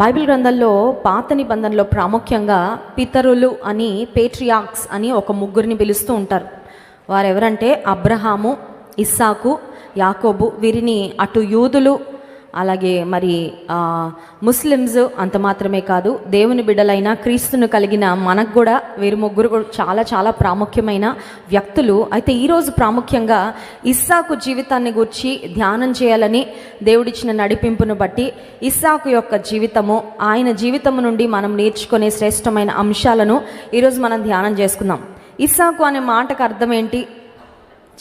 Bible గ్రంథంలో పాత నిబంధనలో ప్రాముఖ్యంగా పితరులు అని పేట్రియాక్స్ అని ఒక ముగ్గురిని పిలుస్తూ ఉంటారు. వారెవరంటే అబ్రహాము ఇస్సాకు యాకోబు వీరిని అటు యూదులు అలాగే మరి ముస్లిమ్స్ అంత మాత్రమే కాదు దేవుని బిడ్డలైన క్రీస్తును కలిగిన మనకు కూడా వీరు ముగ్గురు కూడా చాలా చాలా ప్రాముఖ్యమైన వ్యక్తులు. అయితే ఈరోజు ప్రాముఖ్యంగా ఇస్సాకు జీవితాన్ని గురించి ధ్యానం చేయాలని దేవుడిచ్చిన నడిపింపును బట్టి ఇస్సాకు యొక్క జీవితము ఆయన జీవితము నుండి మనం నేర్చుకునే శ్రేష్టమైన అంశాలను ఈరోజు మనం ధ్యానం చేసుకుందాం. ఇస్సాకు అనే మాటకు అర్థం ఏంటి?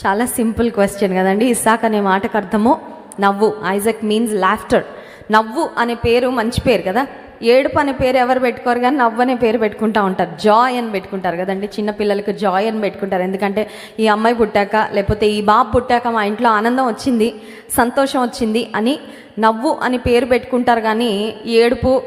చాలా సింపుల్ క్వశ్చన్ కదండి. ఇస్సాక్ అనే మాటకు అర్థము నవ్వు. ఐజక్ మీన్స్ లాఫ్టర్ నవ్వు అనే పేరు మంచి పేరు కదా? ఏడుపు అనే పేరు ఎవరు పెట్టుకోరు కానీ నవ్వు అనే పేరు పెట్టుకుంటా ఉంటారు. జాయ్ అని పెట్టుకుంటారు కదండి. చిన్నపిల్లలకు జాయ్ అని పెట్టుకుంటారు. ఎందుకంటే ఈ అమ్మాయి పుట్టాక లేకపోతే ఈ బాబు పుట్టాక మా ఇంట్లో ఆనందం వచ్చింది సంతోషం వచ్చింది అని నవ్వు అని పేరు పెట్టుకుంటారు కానీ ఏడుపు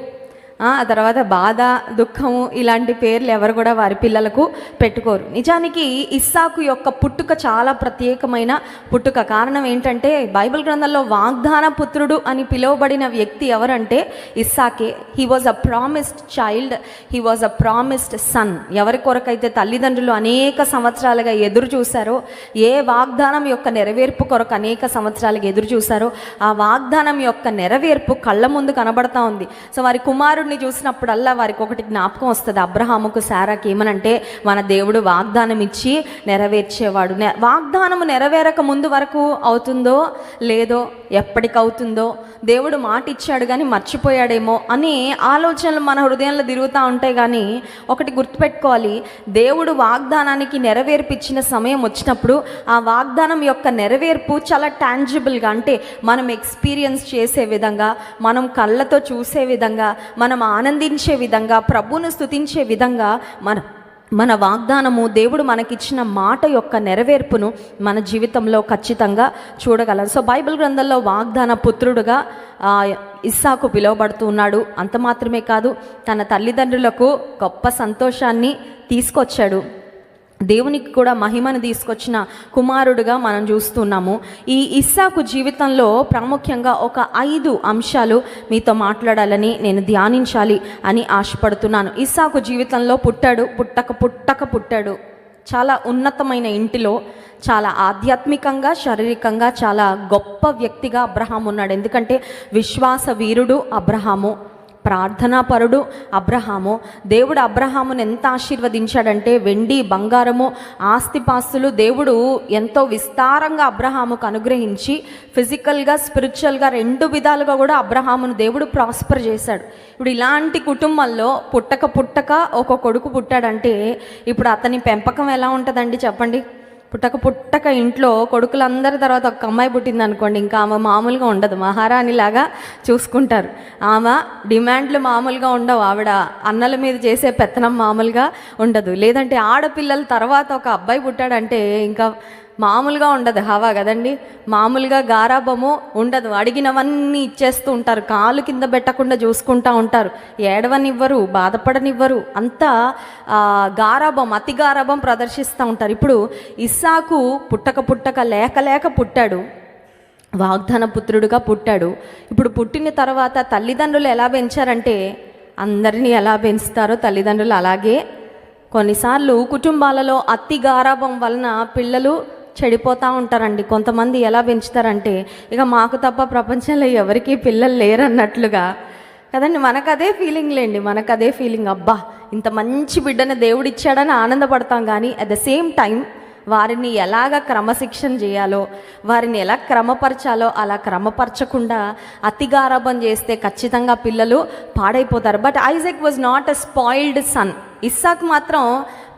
ఆ తర్వాత బాధ దుఃఖము ఇలాంటి పేర్లు ఎవరు కూడా వారి పిల్లలకు పెట్టుకోరు. నిజానికి ఇస్సాకు యొక్క పుట్టుక చాలా ప్రత్యేకమైన పుట్టుక. కారణం ఏంటంటే బైబిల్ గ్రంథంలో వాగ్దాన పుత్రుడు అని పిలువబడిన వ్యక్తి ఎవరంటే ఇస్సాకే. He was a promised child he was a promised son ఎవరి కొరకైతే తల్లిదండ్రులు అనేక సంవత్సరాలుగా ఎదురు చూశారో ఏ వాగ్దానం యొక్క నెరవేర్పు కొరకు అనేక సంవత్సరాలుగా ఎదురు చూశారో ఆ వాగ్దానం యొక్క నెరవేర్పు కళ్ళ ముందు కనబడతా ఉంది. సో వారి కుమారుడు కుమారుడిని చూసినప్పుడల్లా వారికి ఒకటి జ్ఞాపకం వస్తుంది. అబ్రహాముకు సారాకి ఏమనంటే మన దేవుడు వాగ్దానం ఇచ్చి నెరవేర్చేవాడు వాగ్దానము నెరవేరక ముందు వరకు అవుతుందో లేదో ఎప్పటికవుతుందో దేవుడు మాట ఇచ్చాడు కానీ మర్చిపోయాడేమో అని ఆలోచనలు మన హృదయంలో తిరుగుతూ ఉంటాయి కానీ ఒకటి గుర్తుపెట్టుకోవాలి. దేవుడు వాగ్దానానికి నెరవేర్పిచ్చిన సమయం వచ్చినప్పుడు ఆ వాగ్దానం యొక్క నెరవేర్పు చాలా టాంజిబుల్గా అంటే మనం ఎక్స్పీరియన్స్ చేసే విధంగా మనం కళ్ళతో చూసే విధంగా మనం ఆనందించే విధంగా ప్రభువును స్థుతించే విధంగా మన మన వాగ్దానము దేవుడు మనకిచ్చిన మాట యొక్క నెరవేర్పును మన జీవితంలో ఖచ్చితంగా చూడగలం సో బైబిల్ గ్రంథంలో వాగ్దాన పుత్రుడుగా ఇస్సాకు పిలువబడుతూ ఉన్నాడు. అంత మాత్రమే కాదు తన తల్లిదండ్రులకు గొప్ప సంతోషాన్ని తీసుకొచ్చాడు. దేవునికి కూడా మహిమను తీసుకొచ్చిన కుమారుడుగా మనం చూస్తున్నాము. ఈ ఇస్సాకు జీవితంలో ప్రాముఖ్యంగా ఒక ఐదు అంశాలు మీతో మాట్లాడాలని నేను ధ్యానించాలి అని ఆశపడుతున్నాను. ఇస్సాకు జీవితంలో పుట్టాడు పుట్టక పుట్టక పుట్టాడు. చాలా ఉన్నతమైన ఇంటిలో చాలా ఆధ్యాత్మికంగా శారీరకంగా చాలా గొప్ప వ్యక్తిగా అబ్రహాం ఉన్నాడు. ఎందుకంటే విశ్వాస వీరుడు అబ్రహాము. ప్రార్థనాపరుడు అబ్రహాము. దేవుడు అబ్రహామును ఎంత ఆశీర్వదించాడంటే వెండి బంగారము ఆస్తిపాస్తులు దేవుడు ఎంతో విస్తారంగా అబ్రహాముకు అనుగ్రహించి ఫిజికల్గా స్పిరిచువల్గా రెండు విధాలుగా కూడా అబ్రహామును దేవుడు ప్రాస్పర్ చేశాడు. ఇప్పుడు ఇలాంటి కుటుంబంలో పుట్టక పుట్టక ఒక కొడుకు పుట్టాడంటే ఇప్పుడు అతని పెంపకం ఎలా ఉంటుందండి చెప్పండి? పుట్టక పుట్టక ఇంట్లో కొడుకులందరి తర్వాత ఒక అమ్మాయి పుట్టింది అనుకోండి ఇంకా ఆమె మామూలుగా ఉండదు. మహారాణిలాగా చూసుకుంటారు. ఆమె డిమాండ్లు మామూలుగా ఉండవు. ఆవిడ అన్నల మీద చేసే పెత్తనం మామూలుగా ఉండదు. లేదంటే ఆడపిల్లల తర్వాత ఒక అబ్బాయి పుట్టాడంటే ఇంకా మామూలుగా ఉండదు హవా కదండి? మామూలుగా గారాబము ఉండదు. అడిగినవన్నీ ఇచ్చేస్తూ ఉంటారు. కాలు కింద పెట్టకుండా చూసుకుంటా ఉంటారు. ఏడవనివ్వరు బాధపడనివ్వరు. అంతా గారాభం గారాబం అతి గారాబం ప్రదర్శిస్తూ ఉంటారు. ఇప్పుడు ఇస్సాకు పుట్టక పుట్టక లేక లేక పుట్టాడు. వాగ్దాన పుత్రుడుగా పుట్టాడు. ఇప్పుడు పుట్టిన తర్వాత తల్లిదండ్రులు ఎలా పెంచారంటే అందరినీ ఎలా పెంచుతారో తల్లిదండ్రులు అలాగే. కొన్నిసార్లు కుటుంబాలలో అతి గారాభం వలన పిల్లలు చెడిపోతూ ఉంటారండి. కొంతమంది ఎలా పెంచుతారంటే ఇక మాకు తప్ప ప్రపంచంలో ఎవరికీ పిల్లలు లేరన్నట్లుగా. కదండి మనకు అదే ఫీలింగ్ లేండి. మనకు అదే ఫీలింగ్ అబ్బా ఇంత మంచి బిడ్డను దేవుడు ఇచ్చాడని ఆనందపడతాం కానీ అట్ ద సేమ్ టైం వారిని ఎలాగ క్రమశిక్షణ చేయాలో వారిని ఎలా క్రమపరచాలో అలా క్రమపరచకుండా అతిగారభం చేస్తే ఖచ్చితంగా పిల్లలు పాడైపోతారు. But Isaac was not a spoiled son Isaac మాత్రం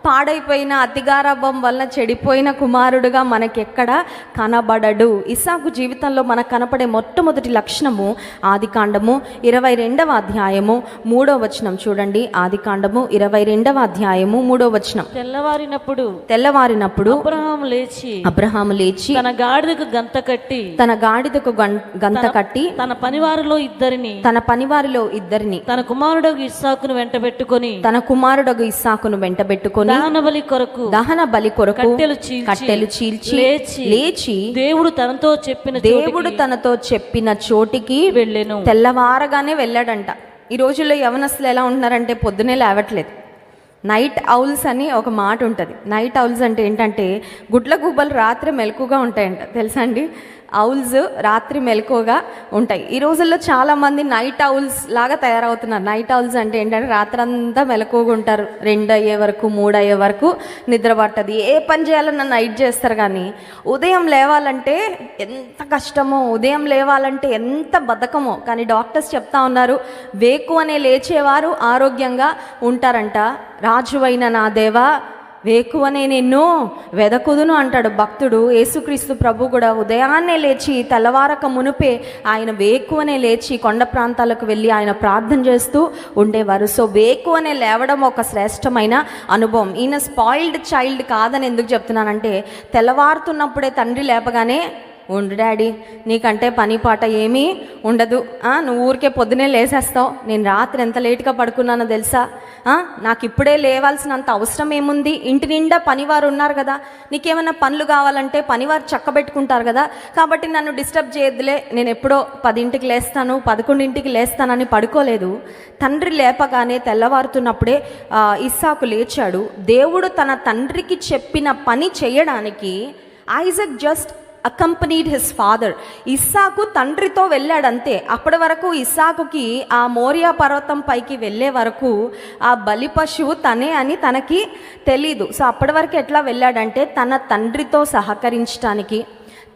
పాడైపోయిన అతిగారాభం వలన చెడిపోయిన కుమారుడుగా మనకెక్కడ కనబడడు. ఇస్సాకు జీవితంలో మనకు కనపడే మొట్టమొదటి లక్షణము ఆదికాండము ఇరవై రెండవ అధ్యాయము మూడో వచనం. చూడండి ఆదికాండము ఇరవై రెండవ అధ్యాయము మూడో వచనం. తెల్లవారినప్పుడు తెల్లవారినప్పుడు అబ్రహాము లేచి అబ్రహాము లేచి తన గాడిదకు గంత కట్టి తన గాడిదకు గంత కట్టి తన పనివారిలో ఇద్దరిని తన పనివారిలో ఇద్దరిని తన కుమారుడు ఇస్సాకును వెంట పెట్టుకొని తన కుమారుడగు ఇస్సాకును వెంటబెట్టుకొని దహన బలి కొరకు దహన బలి కొరకు కట్టెలు చీల్చి కట్టెలు చీల్చి లేచి లేచి దేవుడు తనతో చెప్పిన దేవుడు తనతో చెప్పిన చోటికి వెళ్ళెను. తెల్లవారగానే వెళ్ళాడంట. ఈ రోజుల్లో యవనస్తులు ఎలా ఉంటున్నారంటే పొద్దునే లేవట్లేదు. నైట్ ఔల్స్ అని ఒక మాట ఉంటుంది. నైట్ ఔల్స్ అంటే ఏంటంటే గుడ్ల గుబ్బలు రాత్రి మెలకుగా ఉంటాయంట. తెలుసా అండి? ఔల్స్ రాత్రి మెలకుగా ఉంటాయి. ఈ రోజుల్లో చాలామంది నైట్ ఔల్స్ లాగా తయారవుతున్నారు. నైట్ ఔల్స్ అంటే ఏంటంటే రాత్రంతా మెలకుగా ఉంటారు. రెండు అయ్యే వరకు మూడు అయ్యే వరకు నిద్ర పట్టదు. ఏ పని చేయాలన్నా నైట్ చేస్తారు కానీ ఉదయం లేవాలంటే ఎంత కష్టమో ఉదయం లేవాలంటే ఎంత బద్ధకమో కానీ డాక్టర్స్ చెప్తా ఉన్నారు వేకు అనే లేచేవారు ఆరోగ్యంగా ఉంటారంట. రాజువైన నా దేవా వేకువనే నిన్ను వెదకుదును అంటాడు భక్తుడు. యేసుక్రీస్తు ప్రభు కూడా ఉదయాన్నే లేచి తెల్లవారక మునుపే ఆయన వేకువనే లేచి కొండ ప్రాంతాలకు వెళ్ళి ఆయన ప్రార్థన చేస్తూ ఉండేవారు. సో వేకువనే లేవడం ఒక శ్రేష్టమైన అనుభవం. ఈయన స్పాయిల్డ్ చైల్డ్ కాదని ఎందుకు చెప్తున్నానంటే తెల్లవారుతున్నప్పుడే తండ్రి లేపగానే ఉండు డాడీ నీకంటే పని పాట ఏమీ ఉండదు. నువ్వు ఊరికే పొద్దునే లేసేస్తావు. నేను రాత్రి ఎంత లేట్గా పడుకున్నానో తెలుసా? నాకు ఇప్పుడే లేవాల్సినంత అవసరం ఏముంది? ఇంటి నిండా పనివారు ఉన్నారు కదా. నీకేమైనా పనులు కావాలంటే పనివారు చక్కబెట్టుకుంటారు కదా. కాబట్టి నన్ను డిస్టర్బ్ చేయొద్దులే. నేను ఎప్పుడో పదింటికి లేస్తాను పదకొండింటికి లేస్తానని పడుకోలేదు. తండ్రి లేపగానే తెల్లవారుతున్నప్పుడే ఇస్సాకు లేచాడు. దేవుడు తన తండ్రికి చెప్పిన పని చేయడానికి Isaac just accompanied his father Isaac తండ్రితో వెళ్ళాడంతే. అప్పటి వరకు ఇస్సాకుకి ఆ మోరియా పర్వతం పైకి వెళ్ళే వరకు ఆ బలి పశువు తనే అని తనకి తెలీదు. సో అప్పటి వరకు ఎట్లా వెళ్ళాడంటే తన తండ్రితో సహకరించడానికి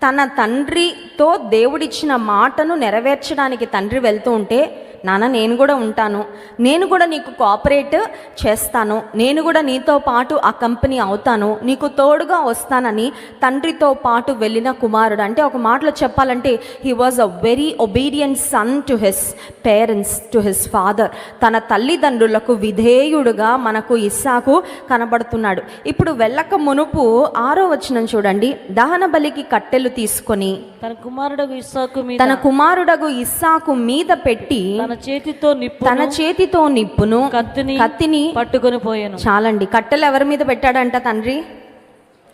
తన తండ్రితో దేవుడిచ్చిన మాటను నెరవేర్చడానికి తండ్రి వెళ్తూ ఉంటే నాన్న నేను కూడా ఉంటాను. నేను కూడా నీకు కోఆపరేట్ చేస్తాను. నేను కూడా నీతో పాటు ఆ కంపెనీ అవుతాను. నీకు తోడుగా వస్తానని తండ్రితో పాటు వెళ్ళిన కుమారుడు. అంటే ఒక మాటలో చెప్పాలంటే he was a very obedient son to his parents to his father తన తల్లిదండ్రులకు విధేయుడుగా మనకు ఇస్సాకు కనబడుతున్నాడు. ఇప్పుడు వెళ్ళక మునుపు ఆరో వచనం చూడండి. దహన బలికి కట్టెలు తీసుకొని తన కుమారుడు ఇస్సాకు మీద తన కుమారుడగు ఇస్సాకు మీద పెట్టి తన చేతితో నిప్పు తన చేతితో నిప్పును కత్తిని కత్తిని పట్టుకొని పోయాను. చాలండి. కట్టెలు ఎవరి మీద పెట్టాడంట తండ్రి?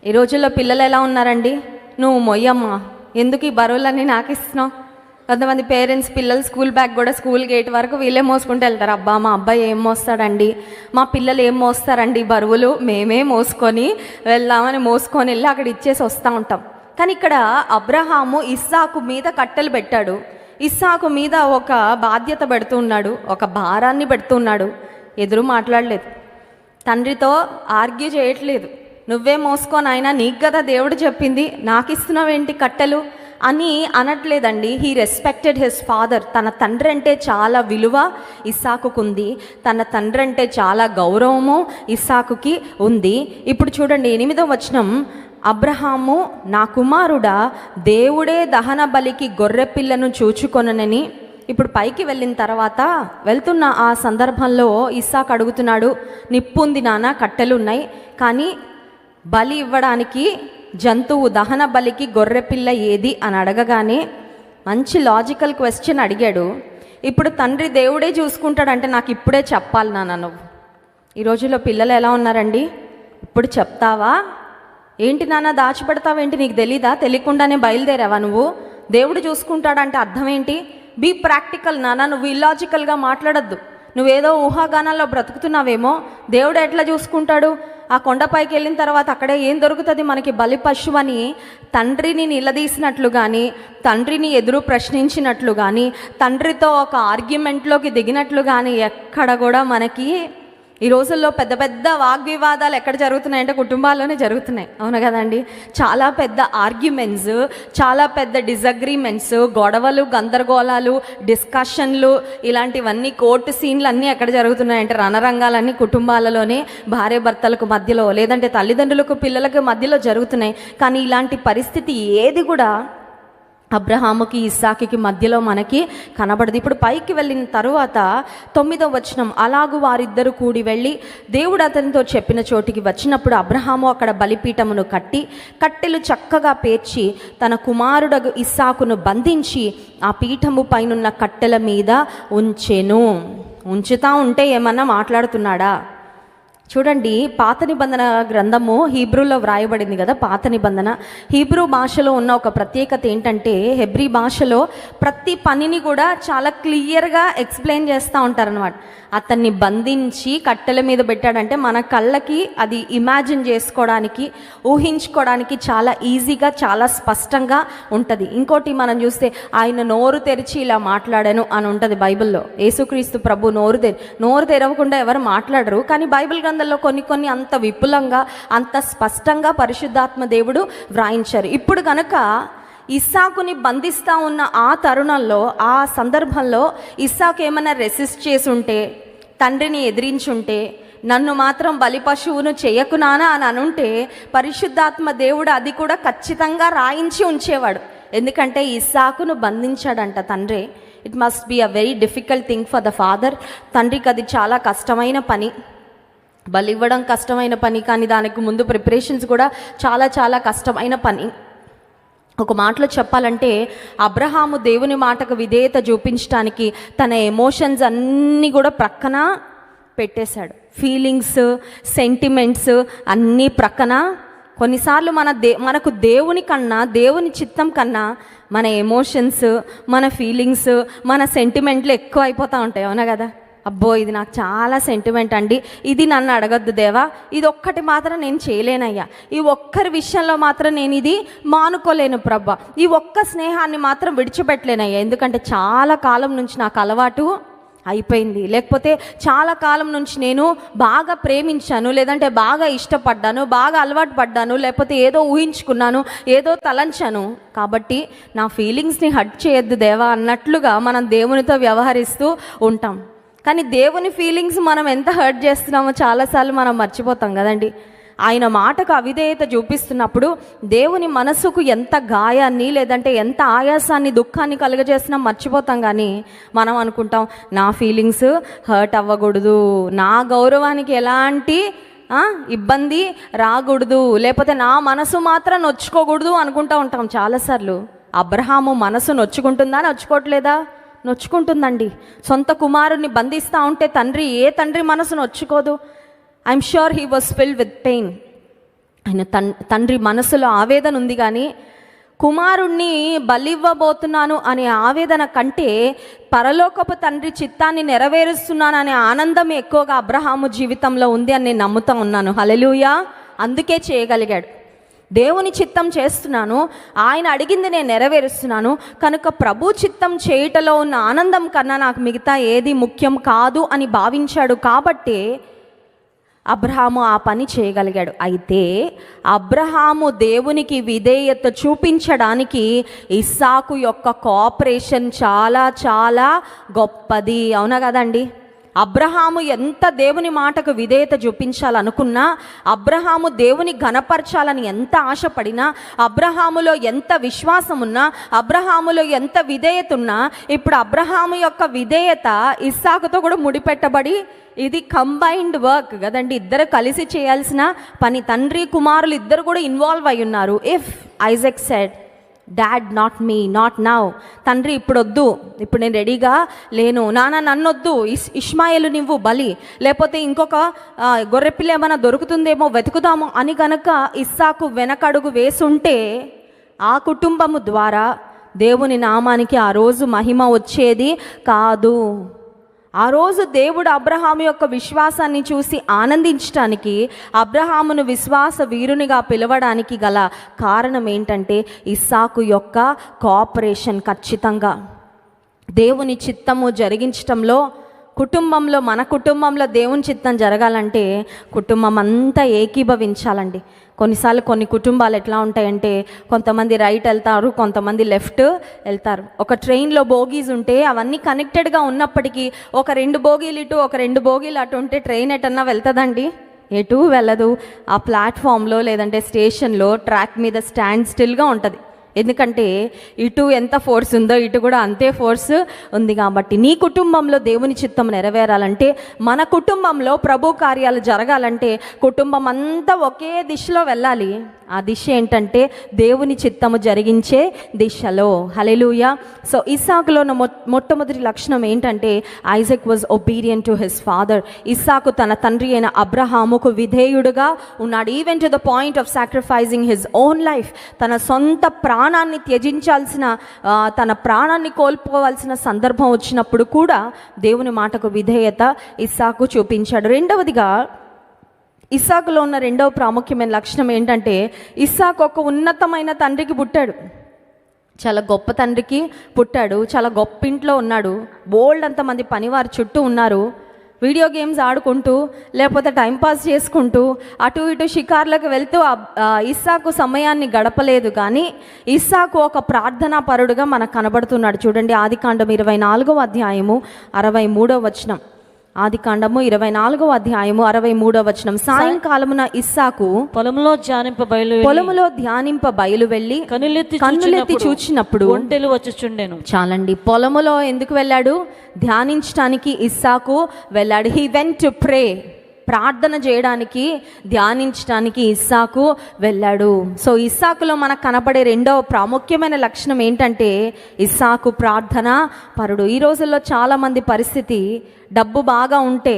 ఈ రోజుల్లో పిల్లలు ఎలా ఉన్నారండి? నువ్వు మొయ్యమ్మా. ఎందుకు ఈ బరువులన్నీ నాకు ఇస్తున్నావు కొంతమంది పేరెంట్స్ పిల్లలు స్కూల్ బ్యాగ్ కూడా స్కూల్ గేట్ వరకు వీళ్ళే మోసుకుంటూ వెళ్తారు. అబ్బా మా అబ్బాయి ఏం మోస్తాడండి? మా పిల్లలు ఏం మోస్తారండి? బరువులు మేమే మోసుకొని వెళ్దామని మోసుకొని వెళ్ళి అక్కడ ఇచ్చేసి వస్తూ ఉంటాం. కానీ ఇక్కడ అబ్రహాము ఇస్సాకు మీద కట్టెలు పెట్టాడు. ఇస్సాకు మీద ఒక బాధ్యత పెడుతున్నాడు ఒక భారాన్ని పెడుతున్నాడు. ఎదురు మాట్లాడలేదు. తండ్రితో ఆర్గ్యూ చేయట్లేదు. నువ్వే మోసుకొని అయినా నీకు కదా దేవుడు చెప్పింది. నాకు ఇస్తున్నావేంటి కట్టెలు? అని అనట్లేదండి. హీ రెస్పెక్టెడ్ హిస్ ఫాదర్ తన తండ్రి అంటే చాలా విలువ ఇస్సాకుకుంది. తన తండ్రి అంటే చాలా గౌరవము ఇస్సాకుకి ఉంది. ఇప్పుడు చూడండి ఎనిమిదో వచనం. అబ్రహాము నా కుమారుడా దేవుడే దహన బలికి గొర్రె పిల్లను చూచుకొననని. ఇప్పుడు పైకి వెళ్ళిన తర్వాత వెళ్తున్న ఆ సందర్భంలో ఇస్సాక్ అడుగుతున్నాడు నిప్పుంది నాన్న కట్టెలు ఉన్నాయి కానీ బలి ఇవ్వడానికి జంతువు దహన బలికి గొర్రెపిల్ల ఏది? అని అడగగానే మంచి లాజికల్ క్వశ్చన్ అడిగాడు. ఇప్పుడు తండ్రి దేవుడే చూసుకుంటాడంటే నాకు ఇప్పుడే చెప్పాలి నాన్న నువ్వు. ఈ రోజుల్లో పిల్లలు ఎలా ఉన్నారండి? ఇప్పుడు చెప్తావా? ఏంటి నాన్న దాచిపెడతావేంటి నీకు తెలీదా? తెలియకుండానే బయలుదేరావా నువ్వు? దేవుడు చూసుకుంటాడంటే అర్థం ఏంటి? బీ ప్రాక్టికల్ నాన్న నువ్వు ఇల్లాజికల్గా మాట్లాడద్దు. నువ్వేదో ఊహాగానాల్లో బ్రతుకుతున్నావేమో? దేవుడు ఎట్లా చూసుకుంటాడు? ఆ కొండపైకి వెళ్ళిన తర్వాత అక్కడే ఏం దొరుకుతుంది మనకి? బలి పశువు అని తండ్రిని నిలదీసినట్లు కానీ తండ్రిని ఎదురు ప్రశ్నించినట్లు కానీ తండ్రితో ఒక ఆర్గ్యుమెంట్లోకి దిగినట్లు కానీ ఎక్కడ కూడా మనకి ఈ రోజుల్లో పెద్ద పెద్ద వాగ్వివాదాలు ఎక్కడ జరుగుతున్నాయంటే కుటుంబాల్లోనే జరుగుతున్నాయి. అవును కదండి? చాలా పెద్ద ఆర్గ్యుమెంట్స్ చాలా పెద్ద డిజగ్రిమెంట్స్ గొడవలు గందరగోళాలు డిస్కషన్లు ఇలాంటివన్నీ కోర్టు సీన్లు అన్నీ ఎక్కడ జరుగుతున్నాయంటే రణరంగాలన్నీ కుటుంబాలలోనే భార్య భర్తలకు మధ్యలో లేదంటే తల్లిదండ్రులకు పిల్లలకు మధ్యలో జరుగుతున్నాయి. కానీ ఇలాంటి పరిస్థితి ఏది కూడా అబ్రహాముకి ఇస్సాకి మధ్యలో మనకి కనబడదు. ఇప్పుడు పైకి వెళ్ళిన తరువాత తొమ్మిదవ వచనం అలాగు వారిద్దరు కూడి వెళ్ళి దేవుడు అతనితో చెప్పిన చోటికి వచ్చినప్పుడు అబ్రహాము అక్కడ బలిపీఠమును కట్టి కట్టెలు చక్కగా పేర్చి తన కుమారుడు ఇస్సాకును బంధించి ఆ పీఠము పైనున్న కట్టెల మీద ఉంచెను. ఉంచుతా ఉంటే ఏమన్నా మాట్లాడుతున్నాడా? చూడండి పాత నిబంధన గ్రంథము హీబ్రూలో వ్రాయబడింది కదా పాత నిబంధన. హీబ్రూ భాషలో ఉన్న ఒక ప్రత్యేకత ఏంటంటే హెబ్రీ భాషలో ప్రతి పనిని కూడా చాలా క్లియర్గా ఎక్స్ప్లెయిన్ చేస్తూ ఉంటారనమాట అతన్ని బంధించి కట్టెల మీద పెట్టాడంటే మన కళ్ళకి అది ఇమాజిన్ చేసుకోవడానికి ఊహించుకోవడానికి చాలా ఈజీగా చాలా స్పష్టంగా ఉంటుంది. ఇంకోటి మనం చూస్తే ఆయన నోరు తెరిచి ఇలా మాట్లాడాను అని ఉంటుంది బైబిల్లో. యేసుక్రీస్తు ప్రభు నోరు తెరి నోరు తెరవకుండా ఎవరు మాట్లాడరు. కానీ బైబిల్ గ్రంథంలో కొన్ని కొన్ని అంత విపులంగా అంత స్పష్టంగా పరిశుద్ధాత్మ దేవుడు వ్రాయించారు. ఇప్పుడు కనుక ఇస్సాకుని బంధిస్తా ఉన్న ఆ తరుణంలో ఆ సందర్భంలో ఇస్సాకు ఏమైనా రెసిస్ట్ చేసుంటే తండ్రిని ఎదిరించుంటే నన్ను మాత్రం బలి పశువును చేయకునానా అని అనుంటే పరిశుద్ధాత్మ దేవుడు అది కూడా ఖచ్చితంగా రాయించి ఉంచేవాడు. ఎందుకంటే ఇస్సాకును బంధించాడంట తండ్రి. It must be a very difficult thing for the father తండ్రికి అది చాలా కష్టమైన పని. బలి ఇవ్వడం కష్టమైన పని కానీ దానికి ముందు ప్రిపరేషన్స్ కూడా చాలా చాలా కష్టమైన పని. ఒక మాటలో చెప్పాలంటే అబ్రహాము దేవుని మాటకు విధేయత చూపించడానికి తన ఎమోషన్స్ అన్నీ కూడా ప్రక్కన పెట్టేశాడు. ఫీలింగ్స్ సెంటిమెంట్స్ అన్నీ ప్రక్కన. కొన్నిసార్లు మన దే మనకు దేవుని కన్నా దేవుని చిత్తం కన్నా మన ఎమోషన్స్ మన ఫీలింగ్స్ మన సెంటిమెంట్లు ఎక్కువ అయిపోతూ ఉంటాయి అవునా కదా? అబ్బో ఇది నాకు చాలా సెంటిమెంట్ అండి. ఇది నన్ను అడగద్దు దేవా. ఇది ఒక్కటి మాత్రం నేను చేయలేనయ్యా. ఈ ఒక్కరి విషయంలో మాత్రం నేను ఇది మానుకోలేను ప్రభా. ఈ ఒక్క స్నేహాన్ని మాత్రం విడిచిపెట్టలేనయ్యా. ఎందుకంటే చాలా కాలం నుంచి నాకు అలవాటు అయిపోయింది. లేకపోతే చాలా కాలం నుంచి నేను బాగా ప్రేమించాను లేదంటే బాగా ఇష్టపడ్డాను బాగా అలవాటు పడ్డాను లేకపోతే ఏదో ఊహించుకున్నాను ఏదో తలంచాను. కాబట్టి నా ఫీలింగ్స్ని హట్ చేయొద్దు దేవా అన్నట్లుగా మనం దేవునితో వ్యవహరిస్తూ ఉంటాం. కానీ దేవుని ఫీలింగ్స్ మనం ఎంత హర్ట్ చేస్తున్నామో చాలాసార్లు మనం మర్చిపోతాం కదండి. ఆయన మాటకు అవిధేయత చూపిస్తున్నప్పుడు దేవుని మనసుకు ఎంత గాయాన్ని లేదంటే ఎంత ఆయాసాన్ని దుఃఖాన్ని కలుగజేసినా మర్చిపోతాం కానీ మనం అనుకుంటాం నా ఫీలింగ్స్ హర్ట్ అవ్వకూడదు నా గౌరవానికి ఎలాంటి ఇబ్బంది రాకూడదు లేకపోతే నా మనసు మాత్రం నొచ్చుకోకూడదు అనుకుంటా ఉంటాం చాలాసార్లు. అబ్రహాము మనసు నొచ్చుకుంటుందా నొచ్చుకోవట్లేదా? నొచ్చుకుంటుందండి. సొంత కుమారుణ్ణి బంధిస్తూ ఉంటే తండ్రి ఏ తండ్రి మనసు నొచ్చుకోదు. I'm sure he was fill with pain ఆయన తన్ తండ్రి మనసులో ఆవేదన ఉంది కానీ కుమారుణ్ణి బలివ్వబోతున్నాను అనే ఆవేదన కంటే పరలోకపు తండ్రి చిత్తాన్ని నెరవేరుస్తున్నాననే ఆనందం ఎక్కువగా అబ్రహాము జీవితంలో ఉంది అని నేను నమ్ముతా ఉన్నాను. హలలుయా అందుకే చేయగలిగాడు. దేవుని చిత్తం చేస్తున్నాను ఆయన అడిగింది నేను నెరవేరుస్తున్నాను కనుక ప్రభు చిత్తం చేయుటలో ఉన్న ఆనందం కన్నా నాకు మిగతా ఏది ముఖ్యం కాదు అని భావించాడు కాబట్టి అబ్రహాము ఆ పని చేయగలిగాడు. అయితే అబ్రహాము దేవునికి విధేయత చూపించడానికి ఇస్సాకు యొక్క కోఆపరేషన్ చాలా చాలా గొప్పది. అవునా కదండి? అబ్రహాము ఎంత దేవుని మాటకు విధేయత చూపించాలనుకున్నా అబ్రహాము దేవుని ఘనపరచాలని ఎంత ఆశపడినా అబ్రహాములో ఎంత విశ్వాసం ఉన్నా అబ్రహాములో ఎంత విధేయత ఉన్నా ఇప్పుడు అబ్రహాము యొక్క విధేయత ఇస్సాకుతో కూడా ముడిపెట్టబడి ఇది కంబైన్డ్ వర్క్ కదండి. ఇద్దరు కలిసి చేయాల్సిన పని. తండ్రి కుమారులు ఇద్దరు కూడా ఇన్వాల్వ్ అయి ఉన్నారు. If Isaac said dad not me not now తండ్రి ఇప్పుడొద్దు. ఇప్పుడు నేను రెడీగా లేను. నాన్న నన్నొద్దు. ఇస్ ఇష్మాయిలు నువ్వు బలి. లేకపోతే ఇంకొక గొర్రెపిల్ల ఏమైనా దొరుకుతుందేమో వెతుకుదాము అని కనుక ఇస్సాకు వెనకడుగు వేసుంటే ఆ కుటుంబము ద్వారా దేవుని నామానికి ఆ రోజు మహిమ వచ్చేది కాదు. ఆ రోజు దేవుడు అబ్రహాము యొక్క విశ్వాసాన్ని చూసి ఆనందించటానికి అబ్రహామును విశ్వాస వీరునిగా పిలవడానికి గల కారణం ఏంటంటే ఇస్సాకు యొక్క కోఆపరేషన్ ఖచ్చితంగా. దేవుని చిత్తము జరిగించటంలో కుటుంబంలో మన కుటుంబంలో దేవుని చిత్తం జరగాలంటే కుటుంబం అంతా ఏకీభవించాలండి. కొన్నిసార్లు కొన్ని కుటుంబాలు ఎట్లా ఉంటాయంటే కొంతమంది రైట్ వెళ్తారు కొంతమంది లెఫ్ట్ వెళ్తారు. ఒక ట్రైన్లో బోగీస్ ఉంటే అవన్నీ కనెక్టెడ్గా ఉన్నప్పటికీ ఒక రెండు బోగీలు ఇటు ఒక రెండు బోగీలు అటు ఉంటే ట్రైన్ ఎటన్నా వెళ్తుందండి? ఎటు వెళ్ళదు. ఆ ప్లాట్ఫామ్లో లేదంటే స్టేషన్లో ట్రాక్ మీద స్టాండ్ స్టిల్గా ఉంటుంది. ఎందుకంటే ఇటు ఎంత ఫోర్స్ ఉందో ఇటు కూడా అంతే ఫోర్స్ ఉంది కాబట్టి నీ కుటుంబంలో దేవుని చిత్తం నెరవేరాలంటే మన కుటుంబంలో ప్రభు కార్యాలు జరగాలంటే కుటుంబం అంతా ఒకే దిశలో వెళ్ళాలి. ఆ దిశ ఏంటంటే దేవుని చిత్తము జరిగించే దిశలో. హలెలూయ సో ఇసాకులో ఉన్న మొ మొట్టమొదటి లక్షణం ఏంటంటే Isaac was obedient to his father ఇస్సాకు తన తండ్రి అయిన అబ్రహాముకు విధేయుడుగా ఉన్నాడు. Even to the point of sacrificing his own life తన సొంత ప్రా ప్రాణాన్ని త్యజించాల్సిన తన ప్రాణాన్ని కోల్పోవాల్సిన సందర్భం వచ్చినప్పుడు కూడా దేవుని మాటకు విధేయత ఇస్సాకు చూపించాడు. రెండవదిగా ఇస్సాకులో ఉన్న రెండవ ప్రాముఖ్యమైన లక్షణం ఏంటంటే ఇస్సాకు ఒక ఉన్నతమైన తండ్రికి పుట్టాడు. చాలా గొప్ప తండ్రికి పుట్టాడు చాలా గొప్ప ఇంట్లో ఉన్నాడు బోల్డ్ అంతమంది పనివారు చుట్టూ ఉన్నారు. వీడియో గేమ్స్ ఆడుకుంటూ లేకపోతే టైంపాస్ చేసుకుంటూ అటు ఇటు షికార్లకు వెళ్తూ ఇస్సాకు సమయాన్ని గడపలేదు. కానీ ఇస్సాకు ఒక ప్రార్థనా పరుడుగా మనకు కనబడుతున్నాడు. చూడండి ఆదికాండం ఇరవై నాలుగవ అధ్యాయము అరవై మూడవ వచనం. ఆదికాండము ఇరవై నాలుగవ అధ్యాయము అరవై మూడవ వచనం సాయంకాలమున ఇస్సాకు పొలంలో ధ్యానింప బయలు పొలములో ధ్యానింప బయలు వెళ్ళి కనులెత్తి కన్నులెత్తి చూచినప్పుడు ఒంటెలు వచ్చుచుండెను. చాలండి పొలములో ఎందుకు వెళ్ళాడు? ధ్యానించడానికి ఇస్సాకు వెళ్ళాడు. హీ వెంట్ టు ప్రే ప్రార్థన చేయడానికి ధ్యానించడానికి ఇస్సాకు వెళ్ళాడు. సో ఇస్సాకులో మనకు కనపడే రెండవ ప్రాముఖ్యమైన లక్షణం ఏంటంటే ఇస్సాకు ప్రార్థన పరుడు. ఈ రోజుల్లో చాలామంది పరిస్థితి డబ్బు బాగా ఉంటే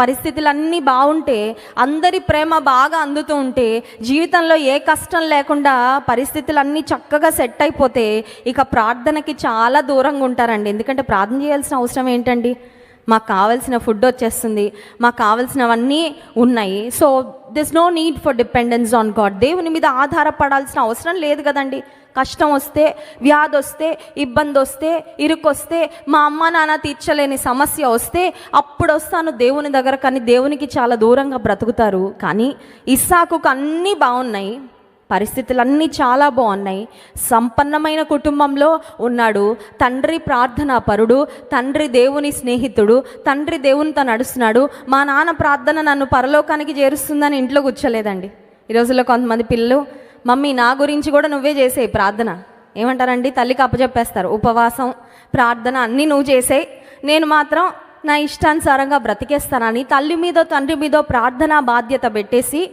పరిస్థితులన్నీ బాగుంటే అందరి ప్రేమ బాగా అందుతూ ఉంటే జీవితంలో ఏ కష్టం లేకుండా పరిస్థితులన్నీ చక్కగా సెట్ అయిపోతే ఇక ప్రార్థనకి చాలా దూరంగా ఉంటారండి. ఎందుకంటే ప్రార్థన చేయాల్సిన అవసరం ఏంటండి? మాకు కావాల్సిన ఫుడ్ వచ్చేస్తుంది మాకు కావాల్సినవన్నీ ఉన్నాయి. So this no need for dependence on God దేవుని మీద ఆధారపడాల్సిన అవసరం లేదు కదండి. కష్టం వస్తే వ్యాధి వస్తే ఇబ్బంది వస్తే ఇరుకొస్తే మా అమ్మ నాన్న తీర్చలేని సమస్య వస్తే అప్పుడు వస్తాను దేవుని దగ్గర కానీ దేవునికి చాలా దూరంగా బ్రతుకుతారు. కానీ ఇస్సాకు అన్నీ బాగున్నాయి. పరిస్థితులన్నీ చాలా బాగున్నాయి. సంపన్నమైన కుటుంబంలో ఉన్నాడు. తండ్రి ప్రార్థనా పరుడు తండ్రి దేవుని స్నేహితుడు తండ్రి దేవునితో నడుస్తున్నాడు. మా నాన్న ప్రార్థన నన్ను పరలోకానికి చేరుస్తుందని ఇంట్లో కూర్చోలేదండి. ఈ రోజుల్లో కొంతమంది పిల్లలు మమ్మీ నా గురించి కూడా నువ్వే చేసే ప్రార్థన. ఏమంటారండి? తల్లికి అప్పచెప్పేస్తారు. ఉపవాసం ప్రార్థన అన్నీ నువ్వు చేసే నేను మాత్రం నా ఇష్టానుసారంగా బ్రతికేస్తానని తల్లి మీదో తండ్రి మీదో ప్రార్థన బాధ్యత పెట్టేసి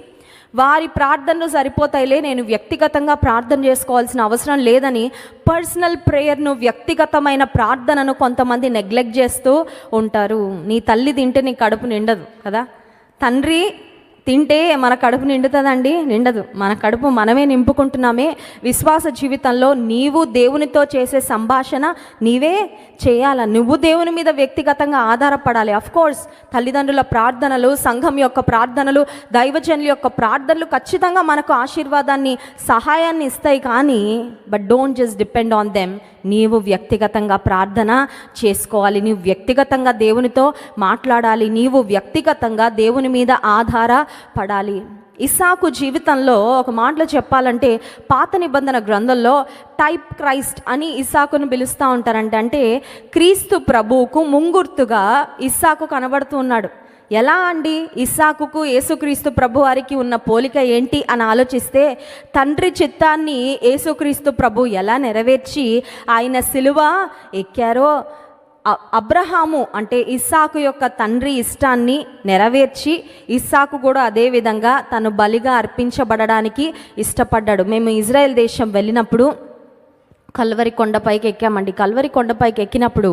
వారి ప్రార్థనలు సరిపోతాయిలే నేను వ్యక్తిగతంగా ప్రార్థన చేసుకోవాల్సిన అవసరం లేదని పర్సనల్ ప్రేయర్ను వ్యక్తిగతమైన ప్రార్థనను కొంతమంది నెగ్లెక్ట్ చేస్తూ ఉంటారు. నీ తల్లి తింటే నీ కడుపు నిండదు కదా. తండ్రి తింటే మన కడుపు నిండుతుందండి? నిండదు. మన కడుపు మనమే నింపుకుంటున్నామే. విశ్వాస జీవితంలో నీవు దేవునితో చేసే సంభాషణ నీవే చేయాల. నువ్వు దేవుని మీద వ్యక్తిగతంగా ఆధారపడాలి. అఫ్ కోర్స్ తల్లిదండ్రుల ప్రార్థనలు సంఘం యొక్క ప్రార్థనలు దైవజనుల యొక్క ప్రార్థనలు ఖచ్చితంగా మనకు ఆశీర్వాదాన్ని సహాయాన్ని ఇస్తాయి కానీ but don't just depend on them నీవు వ్యక్తిగతంగా ప్రార్థన చేసుకోవాలి. నీవు వ్యక్తిగతంగా దేవునితో మాట్లాడాలి. నీవు వ్యక్తిగతంగా దేవుని మీద ఆధార పడాలి. ఇసాకు జీవితంలో ఒక మాటలో చెప్పాలంటే పాత నిబంధన గ్రంథంలో టైప్ క్రైస్ట్ అని ఇసాకును పిలుస్తూ ఉంటారంటే అంటే క్రీస్తు ప్రభువుకు ముంగుర్తుగా ఇస్సాకు కనబడుతూ ఉన్నాడు. ఎలా అండి? ఇస్సాకుకు యేసుక్రీస్తు ప్రభువారికి ఉన్న పోలిక ఏంటి అని ఆలోచిస్తే తండ్రి చిత్తాన్ని యేసుక్రీస్తు ప్రభు ఎలా నెరవేర్చి ఆయన సిలువ ఎక్కారో అబ్రహాము అంటే ఇస్సాకు యొక్క తండ్రి ఇష్టాన్ని నెరవేర్చి ఇస్సాకు కూడా అదే విధంగా తను బలిగా అర్పించబడడానికి ఇష్టపడ్డాడు. మేము ఇజ్రాయెల్ దేశం వెళ్ళినప్పుడు కల్వరి కొండపైకి ఎక్కామండి కల్వరి కొండపైకి ఎక్కినప్పుడు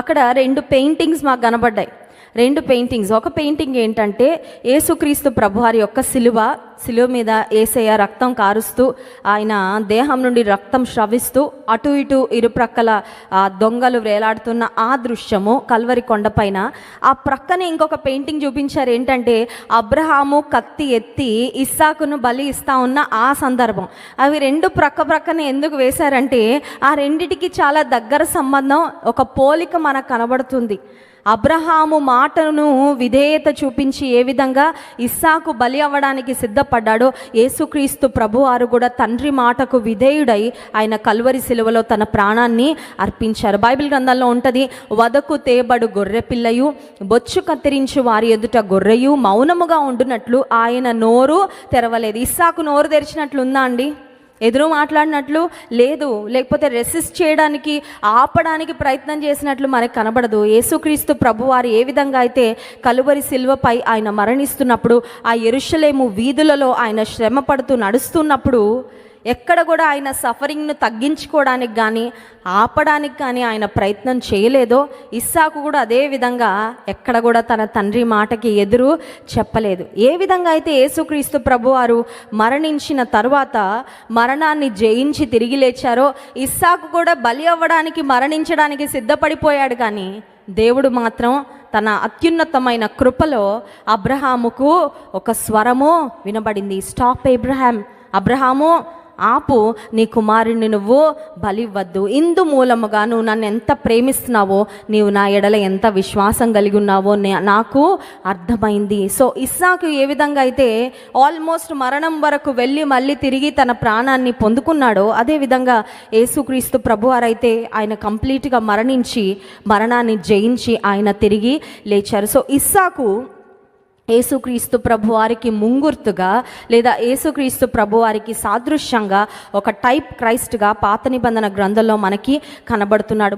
అక్కడ రెండు పెయింటింగ్స్ మాకు కనబడ్డాయి. రెండు పెయింటింగ్స్. ఒక పెయింటింగ్ ఏంటంటే యేసుక్రీస్తు ప్రభువారి యొక్క సిలువ సిలువ మీద ఏసయ్య రక్తం కారుస్తూ ఆయన దేహం నుండి రక్తం స్రవిస్తూ అటు ఇటు ఇరుప్రక్కల దొంగలు వేలాడుతున్న ఆ దృశ్యము కల్వరి కొండపైన ఆ ప్రక్కనే ఇంకొక పెయింటింగ్ చూపించారు ఏంటంటే అబ్రహాము కత్తి ఎత్తి ఇస్సాకును బలి ఇస్తా ఉన్న ఆ సందర్భం. అవి రెండు ప్రక్క ప్రక్కనే ఎందుకు వేశారంటే ఆ రెండిటికి చాలా దగ్గర సంబంధం ఒక పోలిక మనకు కనబడుతుంది. అబ్రహాము మాటను విధేయత చూపించి ఏ విధంగా ఇస్సాకు బలి అవ్వడానికి సిద్ధపడ్డాడో యేసుక్రీస్తు ప్రభువారు కూడా తండ్రి మాటకు విధేయుడై ఆయన కల్వరి శిలువలో తన ప్రాణాన్ని అర్పించారు. బైబిల్ గ్రంథంలో ఉంటుంది వదకు తేబడు గొర్రె పిల్లయు బొచ్చు కత్తిరించి వారి ఎదుట గొర్రెయు మౌనముగా ఉండునట్లు ఆయన నోరు తెరవలేదు. ఇస్సాకు నోరు తెరిచినట్లు ఉందా అండి? ఎదురు మాట్లాడినట్లు లేదు లేకపోతే రెసిస్ట్ చేయడానికి ఆపడానికి ప్రయత్నం చేసినట్లు మనకు కనబడదు. యేసుక్రీస్తు ప్రభువారు ఏ విధంగా అయితే కలువరి శిల్వపై ఆయన మరణిస్తున్నప్పుడు ఆ ఎరుషలేము వీధులలో ఆయన శ్రమ పడుతూ నడుస్తున్నప్పుడు ఎక్కడ కూడా ఆయన సఫరింగ్ను తగ్గించుకోవడానికి కానీ ఆపడానికి కానీ ఆయన ప్రయత్నం చేయలేదో ఇస్సాకు కూడా అదే విధంగా ఎక్కడ కూడా తన తండ్రి మాటకి ఎదురు చెప్పలేదు. ఏ విధంగా అయితే యేసుక్రీస్తు ప్రభువారు మరణించిన తర్వాత మరణాన్ని జయించి తిరిగి లేచారో ఇస్సాకు కూడా బలి అవ్వడానికి మరణించడానికి సిద్ధపడిపోయాడు కానీ దేవుడు మాత్రం తన అత్యున్నతమైన కృపలో అబ్రహాముకు ఒక స్వరము వినబడింది. స్టాప్ ఎబ్రహాం అబ్రహాము ఆపు నీ కుమారుని నువ్వు బలివ్వద్దు. ఇందు మూలముగా నువ్వు నన్ను ఎంత ప్రేమిస్తున్నావో నీవు నా ఎడల ఎంత విశ్వాసం కలిగి ఉన్నావో నాకు అర్థమైంది. సో ఇస్సాకు ఏ విధంగా అయితే ఆల్మోస్ట్ మరణం వరకు వెళ్ళి మళ్ళీ తిరిగి తన ప్రాణాన్ని పొందుకున్నాడో అదేవిధంగా యేసుక్రీస్తు ప్రభువారైతే ఆయన కంప్లీట్గా మరణించి మరణాన్ని జయించి ఆయన తిరిగి లేచారు. సో ఇస్సాకు యేసుక్రీస్తు ప్రభువారికి ముంగుర్తుగా లేదా యేసుక్రీస్తు ప్రభువారికి సాదృశ్యంగా ఒక టైప్ క్రైస్ట్గా పాత నిబంధన గ్రంథంలో మనకి కనబడుతున్నాడు.